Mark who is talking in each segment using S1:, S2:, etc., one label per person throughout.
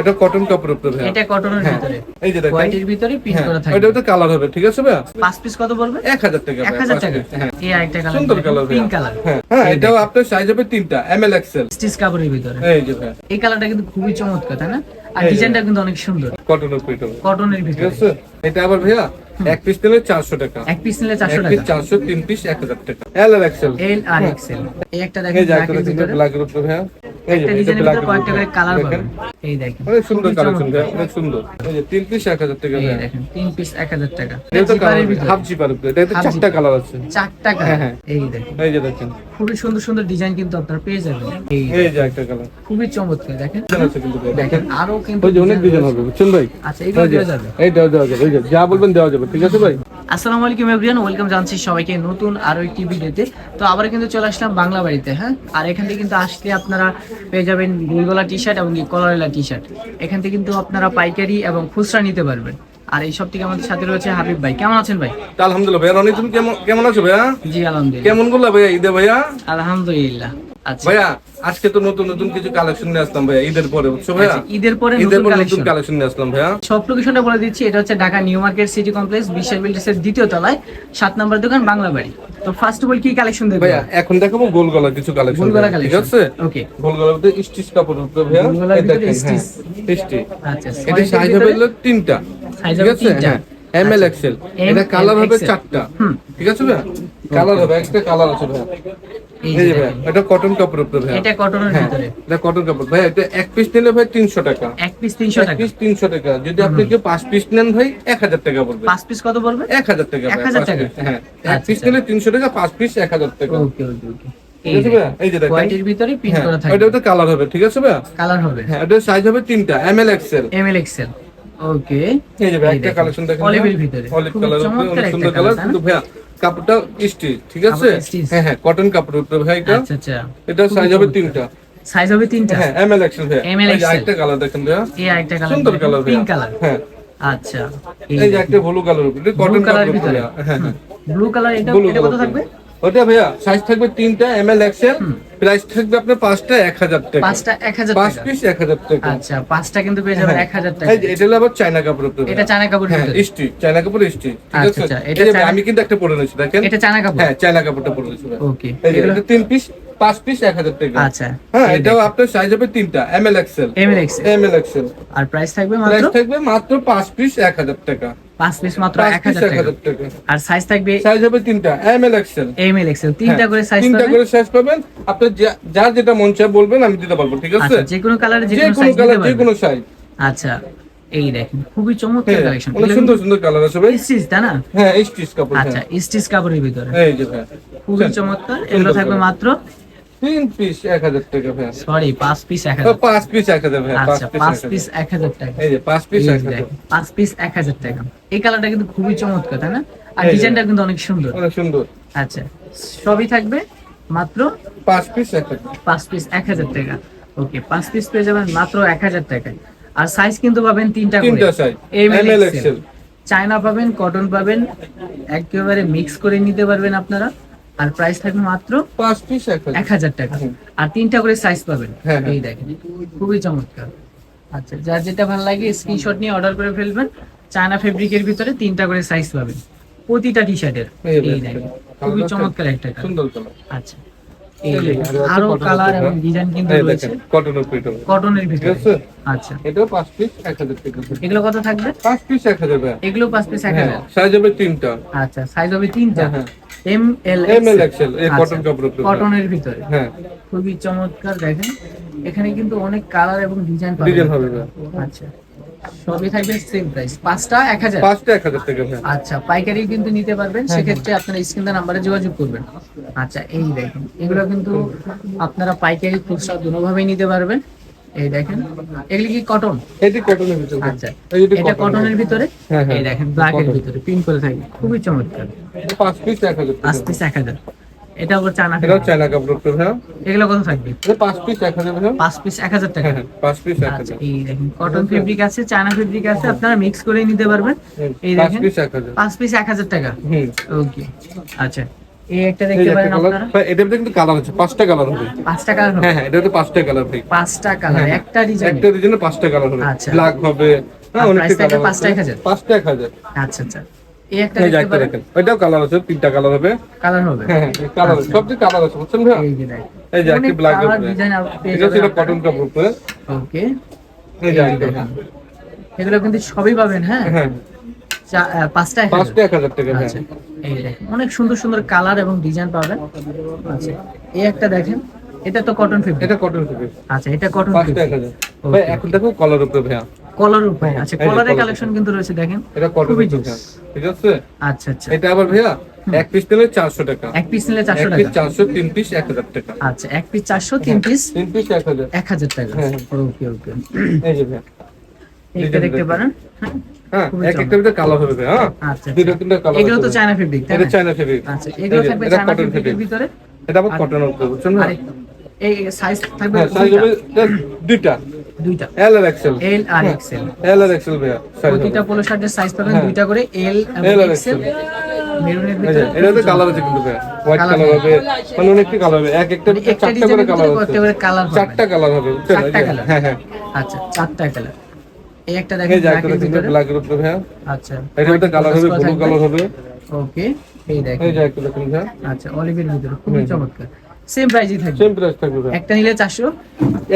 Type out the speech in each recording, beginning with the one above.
S1: এটা কটন কাপড় উপরে ভাইয়া।
S2: এটা কটনের
S1: হ্যাঁ,
S2: ভিতরে।
S1: এই যে দেখেন।
S2: হোয়াইটের ভিতরে প্রিন্ট
S1: হ্যাঁ,
S2: করা
S1: এটা
S2: থাকবে
S1: ওটা কালার হবে ঠিক আছে ভাইয়া?
S2: পাঁচ পিস কত
S1: এক হাজার টাকা
S2: এক
S1: ভাইয়া,
S2: হাজার
S1: পাঁচ
S2: টাকা।
S1: হ্যাঁ।
S2: এই আরেকটা কালার
S1: সুন্দর কালার
S2: পিঙ্ক কালার
S1: হ্যাঁ এটাও আপনার সাইজ হবে তিনটা এম এল এক্সেল
S2: স্টিচ কাপড়ের ভিতরে।
S1: এই যে ভাইয়া।
S2: এই কালারটা কিন্তু খুবই চমৎকার তাই না? আর ডিজাইনটা কিন্তু অনেক সুন্দর।
S1: কটন উপরে এটা
S2: কটনের ভিতরে।
S1: এটা আবার ভাইয়া এক পিস নিলে চারশো টাকা।
S2: এক পিস নিলে চারশো
S1: পিস
S2: টাকা।
S1: চারশো তিন পিস এক হাজার টাকা। এল আর এক্সেল
S2: এল আর এক্সেল এই একটা দেখেন ব্ল্যাকের ভিতরে।
S1: ব্ল্যাকের উপরে ভাইয়া।
S2: একটা ডিজাইনের ভিতরে কয়েকটা করে কালার পাবেন এই দেখেন।
S1: অনেক সুন্দর
S2: খুবই
S1: কালেকশন অনেক সুন্দর। এই যে তিন পিস এক হাজার টাকা
S2: এই দেখেন তিন পিস এক হাজার টাকা।
S1: এটা তো
S2: জিপারের ভিতরে।
S1: হাফ জিপার উপরে এটা চারটা কালার আছে। হ্যাঁ, হ্যাঁ।
S2: এই দেখেন।
S1: এই যে দেখেন।
S2: খুবই সুন্দর সুন্দর ডিজাইন কিন্তু আপনারা পেয়ে যাবেন। এই
S1: এই যে একটা কালার
S2: খুবই চমৎকার দেখেন। দেখেন আরও কিন্তু
S1: অনেক
S2: design
S1: ডিজাইন হবে বুঝছেন ভাই?
S2: আচ্ছা এগুলো দেওয়া যাবে।
S1: এই দেওয়া দেওয়া যাবে যা বলবেন দেওয়া যাবে ঠিক আছে ভাই?
S2: আসসালামু আলাইকুম এভরিওয়ান ওয়েলকাম জানছি সবাইকে নতুন আরও একটি ভিডিওতে। তো আবার কিন্তু চলে আসলাম বাংলা বাড়িতে হ্যাঁ? আর এখান থেকে কিন্তু আসলে আপনারা পেয়ে যাবেন দুইগলা টি শার্ট এবং কলারেলা টি শার্ট এখান থেকে কিন্তু আপনারা পাইকারি এবং খুচরা নিতে পারবেন। আর এই সব থেকে আমাদের সাথে রয়েছে হাবিব ভাই। কেমন আছেন ভাই?
S1: আলহামদুলিল্লাহ ভাইয়া রনি তুমি কেমন কেমন আছো ভাইয়া?
S2: জি আলহামদুলিল্লাহ।
S1: কেমন করলা ভাইয়া ঈদে ভাইয়া?
S2: আলহামদুলিল্লাহ।
S1: ভাইয়া আজকে তো নতুন নতুন কিছু কালেকশন নিয়ে আসলাম ভাইয়া ঈদের পরে বুঝছ ভাইয়া?
S2: আচ্ছা, ঈদের পরে
S1: ঈদের পরে নতুন
S2: কালেকশন
S1: নিয়ে আসলাম ভাইয়া।
S2: সব লোকেশনটা বলে দিচ্ছি এটা হচ্ছে Dhaka new market city complex বিশ্বের বিল্ডার্স এর দ্বিতীয় তলায় সাত নম্বর দোকান বাংলা বাড়ি। তো ফার্স্ট অফ অল কি কালেকশন দেবে?
S1: ভাইয়া এখন দেখাবো গোল গলা কিছু কালেকশন ঠিক আছে?
S2: ওকে
S1: গোল গলার মধ্যে স্টিচ কাপড় উপরে ভাইয়া দেখেন হ্যাঁ
S2: stitch।
S1: স্টিচ।
S2: আচ্ছা
S1: এটা সাইজ হবে তিনটা ঠিক
S2: হবে তিনটা।
S1: এম এল এক্সেল এটা কালার হবে চারটা। ঠিক আছে ভাইয়া? কালার হবে একটা কালার আছে ভাইয়া। এটা কটন কাপড় উপরে
S2: এটা কটনের ভিতরে।
S1: এটা কটন কাপড়। ভাই এটা এক পিস নিলে ভাই তিনশো টাকা।
S2: এক পিস
S1: পিস যদি আপনি কেউ পাঁচ পিস নেন ভাই এক হাজার টাকা পড়বে
S2: পাঁচ পিস কত পড়বে
S1: এক হাজার টাকা
S2: 1000 টাকা?
S1: হ্যাঁ এক
S2: আচ্ছা,
S1: পিস
S2: আচ্ছা।
S1: নিলে তিনশো টাকা পাঁচ পিস এক হাজার টাকা।
S2: ওকে ওকে ওকে
S1: ঠিক আছে ভাইয়া? এই যে
S2: হোয়াইটের ভিতরে প্রিন্ট
S1: হ্যাঁ এটা কালার হবে ঠিক আছে ভাইয়া
S2: কালার হবে।
S1: হ্যাঁ এটা সাইজ হবে তিনটা M L XL
S2: M L XL okay
S1: এই যে ভাই একটা কালেকশন দেখেন
S2: অলিভের ভিতরে।
S1: অলিভ কালার সুন্দর
S2: কালার
S1: কালার কিন্তু কাপড়টা স্টিচ ঠিক আছে? হ্যাঁ হ্যাঁ কটন কাপড় উপরে ভাই এটা?
S2: আচ্ছা আচ্ছা।
S1: এটা সাইজ হবে তিনটা।
S2: সাইজ হবে তিনটা?
S1: হ্যাঁ এম এল এক্সেল ভাইয়া। এম এল
S2: XL
S1: আরেকটা কালার দেখেন ভাইয়া।
S2: এই আরেকটা কালার
S1: সুন্দর কালার
S2: পিঙ্ক কালার
S1: হ্যাঁ।
S2: আচ্ছা।
S1: এই যে একটা ব্লু কালার উপরে কটন কালার
S2: ভিতরে।
S1: হ্যাঁ হ্যাঁ।
S2: ব্লু কালার এটা কত থাকবে?
S1: ওটা ভাইয়া সাইজ থাকবে তিনটা এম এল এক্সেল প্রাইস থাকবে আপনার পাঁচটা এক হাজার টাকা।
S2: পাঁচটা এক হাজার
S1: পাঁচ পিস এক হাজার টাকা।
S2: আচ্ছা পাঁচটা কিন্তু পেয়ে যাবেন
S1: হ্যাঁ।
S2: এক হাজার টাকা।
S1: এটা হলো আবার চায়না কাপড়
S2: এটা চায়না কাপড়
S1: হ্যাঁ স্টিচ চায়না কাপড় স্টিচ ঠিক
S2: আচ্ছা,
S1: আছে?
S2: আচ্ছা, এটা
S1: আমি কিন্তু একটা পরে নিয়েছি দেখেন।
S2: এটা চায়না কাপড়।
S1: হ্যাঁ চায়না কাপড়টা পরে নিয়েছি।
S2: ওকে।
S1: এটা তিন পিস। পাঁচ পিস এক হাজার টাকা।
S2: আচ্ছা।
S1: হ্যাঁ এটাও আপনার সাইজ হবে তিনটা M L XL
S2: M L XL
S1: M L XL
S2: আর প্রাইস থাকবে
S1: প্রাইস থাকবে মাত্র পাঁচ পিস এক হাজার টাকা।
S2: পাঁচ পিস মাত্র এক হাজার টাকা। আর সাইজ থাকবে
S1: সাইজ হবে তিনটা M L XL
S2: M L XL তিনটা করে সাইজ
S1: হ্যাঁ, তিনটা করে সাইজ পাবেন। আপনি যা- যেটা মন চায় বলবেন আমি দিতে পারব ঠিক আছে?
S2: আচ্ছা যে কোনো কালারে যে কোনো
S1: কালার যে কোনো সাইজ
S2: আচ্ছা এই দেখেন খুবই চমৎকার
S1: হ্যাঁ
S2: কালেকশন
S1: অনেক সুন্দর সুন্দর কালার আছে ভাই।
S2: স্টিচ তাই না?
S1: হ্যাঁ স্টিচ কাপড়
S2: আচ্ছা
S1: হ্যাঁ
S2: স্টিচ কাপড়ের ভিতরে।
S1: এই যে
S2: খুবই চমৎকার। এগুলো থাকবে মাত্র
S1: তিন পিস এক হাজার টাকা ভাই।
S2: সরি পাঁচ পিস এক হাজার
S1: পাঁচ পিস এক হাজার ভাই
S2: আচ্ছা পাঁচ পিস এক হাজার টাকা।
S1: এই যে পাঁচ পিস এক হাজার।
S2: পাঁচ পিস এক হাজার টাকা। এই কালারটা কিন্তু খুবই চমৎকার তাই না? আর ডিজাইনটা কিন্তু অনেক সুন্দর।
S1: অনেক সুন্দর।
S2: আচ্ছা সবই থাকবে মাত্র
S1: পাঁচ পিস এক হাজার।
S2: পাঁচ পিস এক হাজার টাকা। ওকে পাঁচ পিস পেয়ে যাবেন মাত্র এক হাজার টাকায়। আর সাইজ কিন্তু পাবেন তিনটা করে। এম এল এক্সেল চায়না পাবেন কটন পাবেন একেবারে মিক্স করে নিতে পারবেন আপনারা। আর প্রাইস থাকবে মাত্র
S1: পাঁচ পিস এক হাজার।
S2: টাকা। আর তিনটা করে সাইজ পাবেন।
S1: হ্যাঁ, হ্যাঁ।
S2: এই দেখেন খুবই চমৎকার। আচ্ছা। যার যেটা ভালো লাগে স্ক্রিনশট নিয়ে অর্ডার করে ফেলবেন। চায়না ফেব্রিকের ভিতরে তিনটা করে সাইজ পাবেন। প্রতিটা টি শার্টের
S1: এই দেখেন।
S2: খুবই চমৎকার একটা
S1: সুন্দর কালার
S2: আচ্ছা।
S1: আরও
S2: কালার এবং
S1: হ্যাঁ।
S2: ডিজাইন কিন্তু রয়েছে।
S1: কটনের
S2: ভিতরে। আচ্ছা।
S1: এটাও পিস টাকা।
S2: এগুলো কত থাকবে?
S1: পিস
S2: এগুলো পিস এক
S1: হ্যাঁ
S2: হাজার
S1: সাইজ হবে তিনটা।
S2: আচ্ছা সাইজ হবে তিনটা।
S1: হ্যাঁ,
S2: এম এল
S1: এক্সেল এই কটন কাপড়
S2: কটনের ভিতরে।
S1: হ্যাঁ।
S2: খুবই চমৎকার দেখেন। এখানে কিন্তু অনেক কালার এবং ডিজাইন পাবেন।
S1: ডিজাইন হবে
S2: আচ্ছা। সবই থাকবে সেম প্রাইস পাঁচটা এক হাজার?
S1: পাঁচটা এক হাজার টাকা
S2: আচ্ছা পাইকারি কিন্তু নিতে পারবেন।
S1: হ্যাঁ,
S2: সেক্ষেত্রে আপনারা স্ক্রিন নাম্বারে যোগাযোগ করবেন। আচ্ছা এই দেখেন। এগুলো কিন্তু আপনারা পাইকারি খুচরা দুভাবেই নিতে পারবেন। এই দেখেন। এগুলি কি কটন
S1: এটি কটনের ভিতরে।
S2: আচ্ছা। এটা কটনের ভিতরে?
S1: হ্যাঁ, হ্যাঁ।
S2: এই দেখেন ব্ল্যাকের
S1: Cotton।
S2: ভিতরে করে থাকে খুবই চমৎকার।
S1: পাঁচ পিস এক হাজার
S2: পাঁচ পিস এক হাজার। এটা আবার চানা
S1: এটাও চায়না কাপড় উপরে ভাই
S2: এগুলো কত থাকবে?
S1: এটা পাঁচ পিস এক হাজার ভাই
S2: পাঁচ পিস এক হাজার টাকা।
S1: হ্যাঁ হ্যাঁ। পাঁচ পিস এক
S2: আচ্ছা
S1: হাজার।
S2: এই দেখেন কটন ফেব্রিক আছে চায়না ফেব্রিক আছে আপনারা মিক্স করে নিতে পারবেন। এই দেখেন
S1: পিস এক হাজার।
S2: পাঁচ পিস এক হাজার টাকা।
S1: হুম।
S2: ওকে আচ্ছা। এই একটা দেখতে পারেন আপনারা?
S1: ভাই কিন্তু কালার আছে পাঁচটা কালার হবে।
S2: পাঁচটা কালার
S1: হ্যাঁ হ্যাঁ এটাতে পাঁচটা কালার ভাই
S2: পাঁচটা কালার
S1: হ্যাঁ,
S2: একটা ডিজাইন
S1: একটা ডিজাইনে পাঁচটা কালার হবে।
S2: আচ্ছা।
S1: ব্ল্যাক হবে। হ্যাঁ কালার
S2: পাঁচটা এক হাজার?
S1: পাঁচটা এক হাজার।
S2: আচ্ছা আচ্ছা। এই একটা দেখতে পারেন?
S1: দেখেন। কালার আছে তিনটা কালার হবে।
S2: কালার হবে?
S1: হ্যাঁ হ্যাঁ কালার আছে সবচেয়ে কালার আছে বুঝছেন ভাই?
S2: এই যে দেখেন।
S1: এই যে একটা ব্ল্যাক হবে।
S2: ডিজাইন
S1: এটা ছিল কটন কাপড় উপরে।
S2: ওকে
S1: এই যে
S2: এগুলো কিন্তু সবই পাবেন হ্যাঁ?
S1: হ্যাঁ।
S2: পাঁচটা এক হাজার।
S1: পাঁচটা এক হাজার টাকা হ্যাঁ।
S2: আচ্ছা অনেক সুন্দর সুন্দর কালার এবং ডিজাইন পাবেন আচ্ছা এই একটা দেখেন এটা তো কটন ফেব্রিক
S1: এটা কটন হবে
S2: আচ্ছা এটা কটন
S1: হাজার। ভাই এখন দেখো কলার উপরে ভাইয়া।
S2: কলার উপরে আচ্ছা কলারের কালেকশন কিন্তু রয়েছে দেখেন।
S1: এটা কটন
S2: জোস।
S1: ঠিক আছে?
S2: আচ্ছা আচ্ছা।
S1: এটা আবার ভাইয়া এক পিস নিলে চারশো টাকা।
S2: এক পিস নিলে
S1: এক
S2: চারশো
S1: পিস
S2: টাকা।
S1: চারশো তিন পিস এক হাজার টাকা।
S2: আচ্ছা এক পিস চারশো তিন পিস
S1: তিন পিস এক হাজার।
S2: এক হাজার টাকা।
S1: হ্যাঁ,
S2: ওকে ওকে
S1: এই যে ভাইয়া।
S2: দেখতে। পারেন। হ্যাঁ।
S1: হ্যাঁ এক একটা ভিতরে কালার হবে ভাইয়া হ্যাঁ? দুটো। তিনটা কালার
S2: এগুলো তো চায়না ফেব্রিক
S1: এটা চায়না ফেব্রিক
S2: আচ্ছা এগুলো থাকবে চায়না ফেব্রিকের ভিতরে?
S1: এটা আবার কটন উপরে বুঝছেন না?
S2: এই সাইজ থাকবে
S1: সাইজ হবে দুইটা?
S2: দুইটা।
S1: এল আর এক্সেল
S2: এল আর এক্সেল
S1: এল আর এক্সেল ভাইয়া
S2: প্রতিটা পোলো শার্টের সাইজ পাবেন। দুইটা করে এল
S1: L আর
S2: এক্সেল মেরুনের ভিতরে
S1: এটাতে কালার আছে কিন্তু ভাইয়া। হোয়াইট কালার হবে মানে অনেকটা কালার হবে। এক একটা
S2: মানে
S1: চারটা করে কালার আছে।
S2: কালার
S1: চারটা কালার হবে
S2: চারটা
S1: হ্যাঁ হ্যাঁ।
S2: আচ্ছা চারটা কালার এই একটা দেখেন
S1: একটা ব্ল্যাক এর উপরে ভাইয়া
S2: আচ্ছা
S1: এটার ভিতরে কালার হবে ব্লু কালার হবে।
S2: ওকে এই দেখেন।
S1: এই যে একটা দেখুন ভাইয়া
S2: আচ্ছা অলিভের ভিতরে খুবই চমৎকার। সেম প্রাইসই থাকবে।
S1: সেম প্রাইস থাকবে ভাইয়া
S2: একটা নিলে চারশো?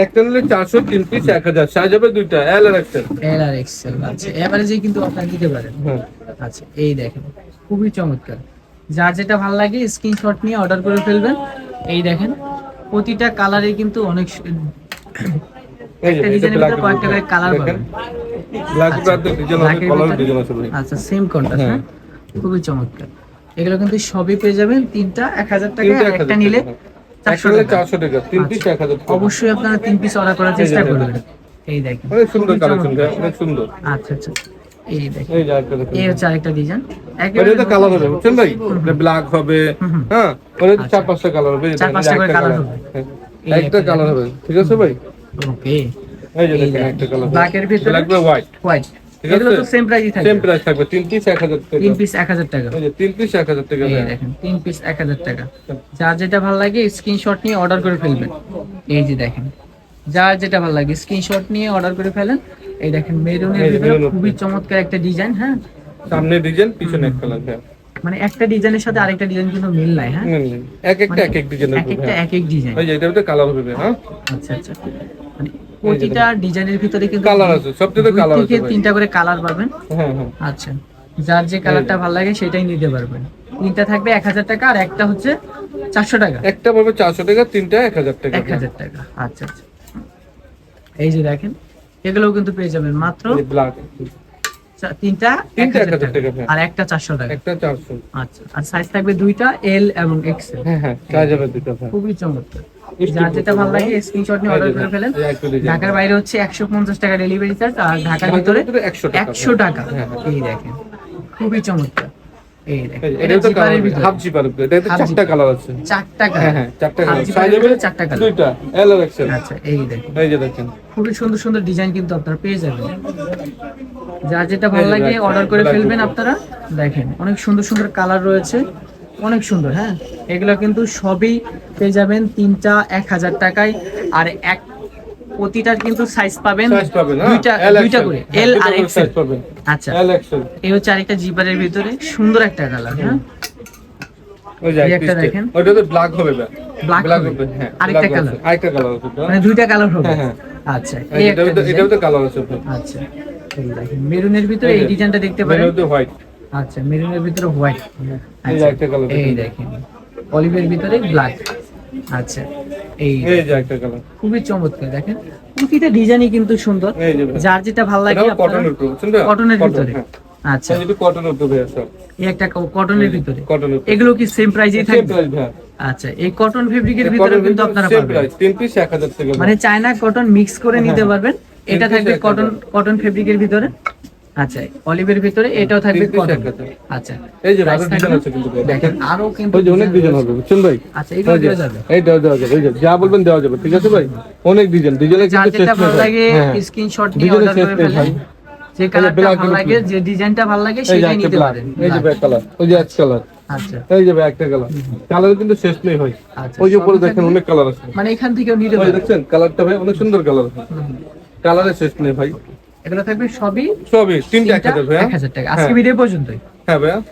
S1: একটা নিলে চারশো তিন পিস এক হাজার। সাইজ হবে দুইটা এল আর এক্সেল
S2: এল আর এক্সেল আচ্ছা। এভারেজে কিন্তু আপনারা দিতে পারেন।
S1: হ্যাঁ
S2: আচ্ছা এই দেখেন খুবই চমৎকার। যার যেটা ভালো লাগে স্ক্রিনশট নিয়ে অর্ডার করে ফেলবেন। এই দেখেন প্রতিটা কালারে কিন্তু অনেক
S1: এই যে
S2: একটা ডিজাইনের ভিতরে কয়েকটা করে কালার পাবেন। আচ্ছা সেম কন্ট্রাস্ট
S1: হ্যাঁ।
S2: হ্যাঁ? খুবই চমৎকার। এগুলো কিন্তু সবই পেয়ে যাবেন তিনটা এক হাজার টাকা একটা নিলে চারশো টাকা।
S1: তিন পিস
S2: আচ্ছা।
S1: এক হাজার
S2: অবশ্যই আপনারা তিন পিস অর্ডার করার চেষ্টা করবেন। এই দেখেন।
S1: অনেক সুন্দর কালেকশন অনেক সুন্দর।
S2: আচ্ছা আচ্ছা। এই দেখেন।
S1: এই
S2: হচ্ছে আরেকটা ডিজাইন
S1: তো কালার হবে বুঝছেন ভাই? ব্ল্যাক হবে। হ্যাঁ? তো
S2: আচ্ছা।
S1: চার পাঁচটা কালার হবে
S2: চার পাঁচটা করে।
S1: হ্যাঁ, একটা কালার হবে ঠিক আছে ভাই?
S2: ওকে
S1: এই যে দেখেন। একটা কালার
S2: Black ভিতরে?
S1: ব্ল্যাক হোয়াইট
S2: হোয়াইট এগুলো তো সেম প্রাইসই থাকবে।
S1: সেম প্রাইস থাকবে। তিন পিস এক হাজার টাকা।
S2: পিস টাকা।
S1: এই যে তিন পিস এক হাজার টাকা
S2: এই দেখেন তিন পিস এক হাজার টাকা। যার যেটা ভালো লাগে স্ক্রিনশট নিয়ে অর্ডার করে ফেলবেন। এই যে দেখেন যার যেটা ভালো লাগে স্ক্রিনশট নিয়ে অর্ডার করে ফেলেন। এই দেখেন মেরুনের ভিতরে খুবই চমৎকার একটা ডিজাইন হ্যাঁ?
S1: সামনে ডিজাইন পিছনে এক কালার ভাই
S2: মানে একটা ডিজাইনের সাথে আরেকটা ডিজাইন কিন্তু মিল নাই হ্যাঁ।
S1: এক একটা এক এক ডিজাইনের
S2: এক একটা এক এক ডিজাইন
S1: এই যে ভিতরে কালার হবে হ্যাঁ?
S2: আচ্ছা আচ্ছা। মানে প্রতিটা ডিজাইনের ভিতরে কিন্তু
S1: কালার আছে সবচেয়ে কালার আছে
S2: তিনটা করে কালার পাবেন।
S1: হ্যাঁ হ্যাঁ।
S2: আচ্ছা যার যে কালারটা ভালো লাগে সেটাই নিতে পারবেন। তিনটা থাকবে এক হাজার টাকা আর একটা হচ্ছে চারশো টাকা।
S1: একটা পাবে চারশো টাকা তিনটা এক হাজার টাকা।
S2: এক হাজার টাকা আচ্ছা আচ্ছা। এই যে দেখেন এগুলোও কিন্তু পেয়ে যাবেন মাত্র তিনটা এক হাজার টাকা
S1: হ্যাঁ।
S2: আর একটা চারশো টাকা।
S1: একটা চারশো।
S2: আচ্ছা আর সাইজ থাকবে দুইটা এল এবং এক্সেল
S1: হ্যাঁ হ্যাঁ দুটো
S2: খুবই চমৎকার। যার যেটা ভালো লাগে স্ক্রিনশট নিয়ে অর্ডার করে ফেলেন। ঢাকার বাইরে হচ্ছে একশো পঞ্চাশ টাকা ডেলিভারি চার্জ আর ঢাকার ভিতরে
S1: একশো টাকা। হ্যাঁ, হ্যাঁ।
S2: এই দেখেন খুবই চমৎকার।
S1: হ্যাঁ হ্যাঁ
S2: আচ্ছা
S1: যে
S2: খুবই সুন্দর সুন্দর ডিজাইন কিন্তু আপনারা পেয়ে যাবেন। যার যেটা ভালো লাগে অর্ডার করে ফেলবেন আপনারা। দেখেন অনেক সুন্দর সুন্দর কালার রয়েছে। অনেক সুন্দর হ্যাঁ? এগুলো কিন্তু সবই পেয়ে যাবেন তিনটা এক হাজার টাকায়। আর এক প্রতিটার কিন্তু সাইজ পাবেন
S1: হ্যাঁ।
S2: দুইটা দুইটা করে।
S1: হ্যাঁ,
S2: এল আর এক্সেল
S1: পাবেন।
S2: আচ্ছা। এই হচ্ছে আরেকটা জিপারের ভিতরে সুন্দর একটা কালার হ্যাঁ? একটা দেখেন।
S1: ওটা তো ব্ল্যাক হবে ব্ল্যাক
S2: হবে।
S1: হবে হ্যাঁ
S2: আরেকটা
S1: কালার আছে
S2: মানে দুইটা কালার হবে।
S1: হ্যাঁ, হ্যাঁ।
S2: আচ্ছা
S1: কালার আছে
S2: আচ্ছা মেরুনের ভিতরে এই ডিজাইনটা দেখতে পারেন।
S1: হোয়াইট
S2: আচ্ছা মেরুনের ভিতরে হোয়াইট
S1: এই যে একটা কালার
S2: এই দেখেন। অলিভের ভিতরে ব্ল্যাক আচ্ছা এই
S1: যে একটা কালার
S2: খুবই চমৎকার দেখেন। প্রতিটা ডিজাইনই কিন্তু সুন্দর। যার যেটা ভালো লাগে
S1: কটনের?
S2: কটনের ভিতরে।
S1: হ্যাঁ।
S2: আচ্ছা।
S1: যে কটনের উপরে সব
S2: এই একটা কটনের ভিতরে।
S1: কটনের
S2: এগুলো কি সেম প্রাইজেই থাকবে? আচ্ছা এই কটন ফেব্রিকের ভিতরে কিন্তু আপনারা পাবেন।
S1: তিন পিস এক হাজার টাকা
S2: মানে চায়না কটন মিক্স করে নিতে
S1: হ্যাঁ।
S2: পারবেন। এটা থাকবে কটন কটন ফেব্রিকের ভিতরে। আচ্ছা অলিভের ভিতরে এটাও থাকবে আচ্ছা, আচ্ছা,
S1: যা বলবেন দেওয়া যাবে ঠিক আছে ভাই? অনেক ডিজাইন ডিজাইন
S2: স্ক্রিনশট দিয়ে যে ভালো লাগে যে ডিজাইনটা ভালো লাগে সেটাই নিতে পারেন।
S1: এই যে আচ্ছা। ব্যাক কালার ওই যে কালার
S2: আচ্ছা।
S1: এই যে একটা কালার কালার কিন্তু শেষ নেই
S2: হয়
S1: ওই যে উপরে দেখেন অনেক কালার আছে।
S2: মানে এখান থেকেও নিতে পারেন।
S1: দেখছেন কালারটা ভাই অনেক সুন্দর কালার কালারের শেষ নেই ভাই।
S2: এগুলো থাকবে সবই
S1: সবই তিনটা হ্যাঁ?
S2: এক হাজার টাকা। আজকে
S1: হ্যাঁ।
S2: ভিডিও পর্যন্তই।
S1: হ্যাঁ ভাইয়া।